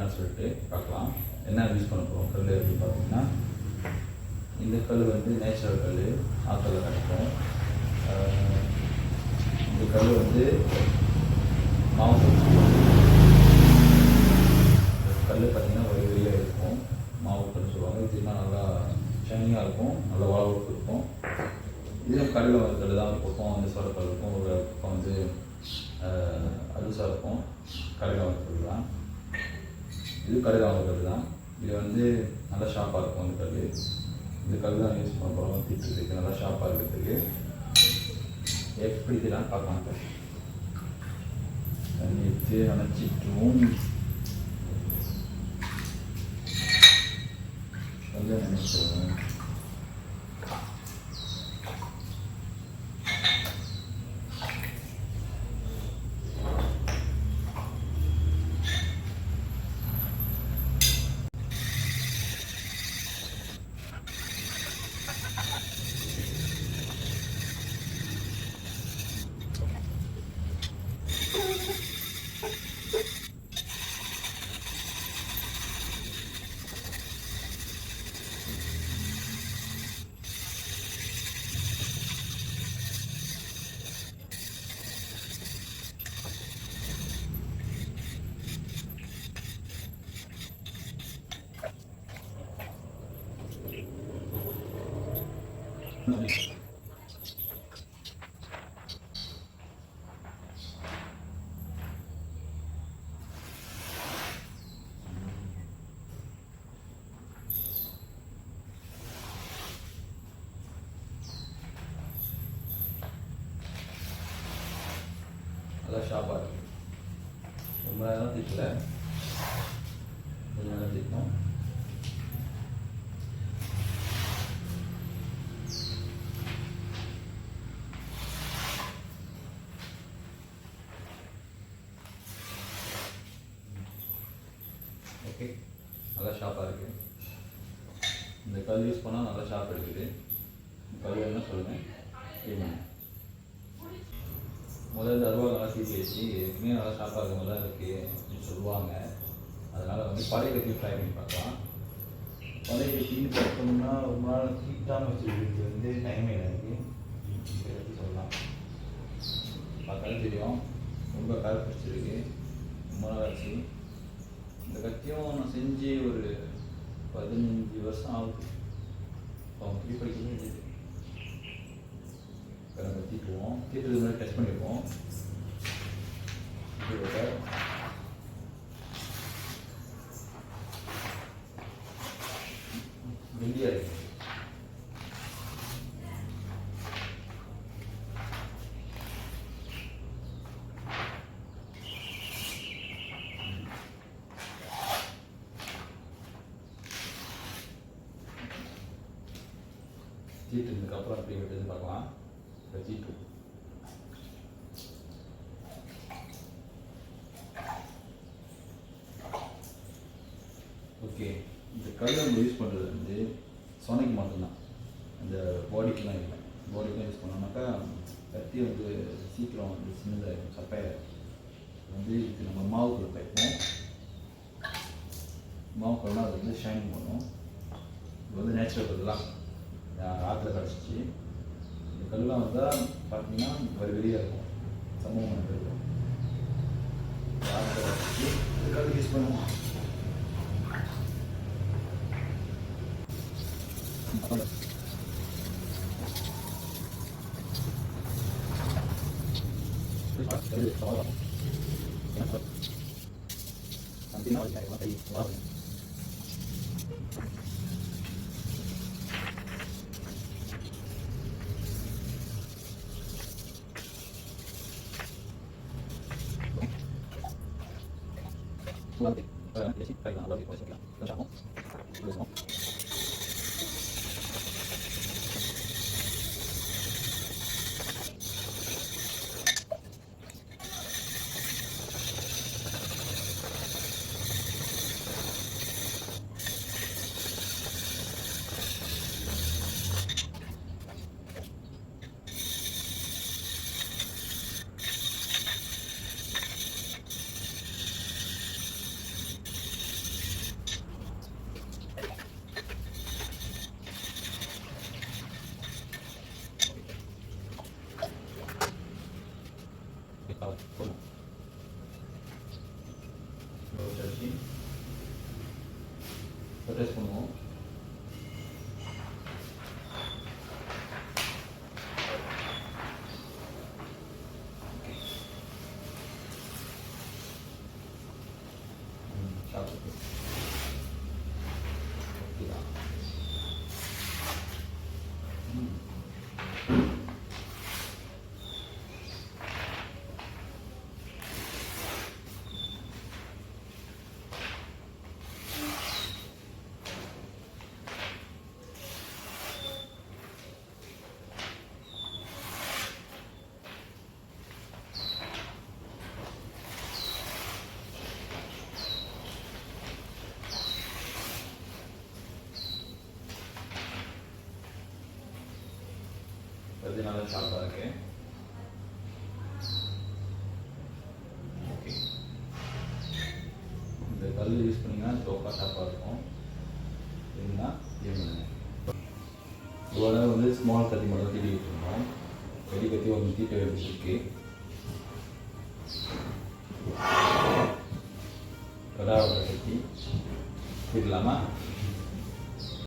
எப்படி சொல்லிட்டு பார்க்கலாம். என்ன யூஸ் பண்ண போகிறோம் கல் அப்படின்னு பார்த்தீங்கன்னா இந்த கல் வந்து நேச்சுரல் கல் ஆற்றில் கிடைக்கும் இந்த கல் வந்து மாவு கல் பார்த்தீங்கன்னா ஒரே வெளியாக இருக்கும். மாவு சொல்லுவாங்க. இதுனா நல்லா ஷைனிங்காக இருக்கும். நல்லா வளவழுப்பு இருக்கும். இதில் கல் வந்து கல் தான் ஒரு பக்கம் வந்து சொரக்கல் இருக்கும். ஒரு பக்கம் வந்து அலுசாக இருக்கும். கல்லில் கல் தான். இது கல்லில் கல் தான். இது வந்து நல்லா ஷார்ப்பாக இருக்கும் அந்த கல் இந்த கல் தான் யூஸ் பண்ண போகிறோம் தீட்டுறதுக்கு நல்லா ஷார்ப்பாக இருக்கிறதுக்கு. எப்படி இதெல்லாம் பார்க்கலாம் இப்ப. தண்ணி எடுத்து நினச்சிட்டுவும் கல்லை நினைச்சிடுவோம் நல்லா ஷார்ப்பாக இருக்கு ரொம்ப நேரம் திட்டல கொஞ்சம் நேரம் திட்டணும் ஓகே நல்லா ஷார்ப்பாக இருக்குது இந்த கல் யூஸ் பண்ணால் நல்லா ஷார்ப் எடுக்குது இந்த கல் என்ன சொல்லுங்கள் கேட்குங்க முதல்ல அருவா நல்லா பேசி வச்சு ஏற்கனவே நல்லா ஷார்ப்பாக இருக்க மாதிரி இருக்குது அப்படின்னு சொல்லுவாங்க. அதனால் வந்து பழைய கத்தி ட்ரை பண்ணி பார்க்கலாம். பழைய கத்தின்னு பார்த்தோம்னா ரொம்ப நாள் ஹீட்டாக வச்சுருக்கு வந்து டைம் எனக்கு இந்த சொல்லலாம். பார்த்தாலும் தெரியும். ரொம்ப கரை பிடிச்சிருக்கு. ரொம்ப நாள் ஆச்சு. இந்த கத்தியும் நான் செஞ்சு ஒரு பதினஞ்சு வருஷம் ஆகுது. இப்போ த்ரீ தீட்டுவோம் தீட்டுறது முன்னாடி டெஸ்ட் பண்ணிடுவோம் இதோட வெள்ளியாக இருக்கு. தீட்டுறதுக்கு அப்புறம் எப்படி விட்டுன்னு பார்க்கலாம். இப்போ தீட்டு ஓகே இந்த கல் நம்ம யூஸ் பண்ணுறது வந்து சொனைக்கு மட்டும்தான். அந்த பாடிக்கெலாம் இல்லை. பாடிக்கெலாம் யூஸ் பண்ணோம்னாக்கா கத்தி வந்து சீக்கிரம் வந்து சின்னதாக சப்பையாக வந்து இதுக்கு நம்ம மாவுக்குள்ள தைப்போம் மாவுக்குள்ளனா அது வந்து ஷைன் பண்ணும். இது வந்து நேச்சுரல் கல் தான் ஆற்றுல கிடச்சிச்சு கல்லாம் வந்தால் பார்த்தீங்கன்னா வரி வெளியாக இருக்கும். சமூகம் நடந்திருக்கும். இதுக்காக யூஸ் பண்ணுவோம் Thank you. 呃也行可以的啊我也行比较比较红比较ですもの அது நல்லா ஷார்ப்பாக இருக்கு. ஓகே இந்த கல் யூஸ் பண்ணிங்கன்னா சோஃபா ஷார்ப்பாக இருக்கும். இல்லைன்னா ஏன் இதோட வந்து ஸ்மால் கத்தி மட்டும் தீட்டி விட்டுருந்தோம். பெரிய கத்தி ஒன்று தீட்ட வேண்டியிருக்கு கடாவோட கத்தி. தீட்டலாமா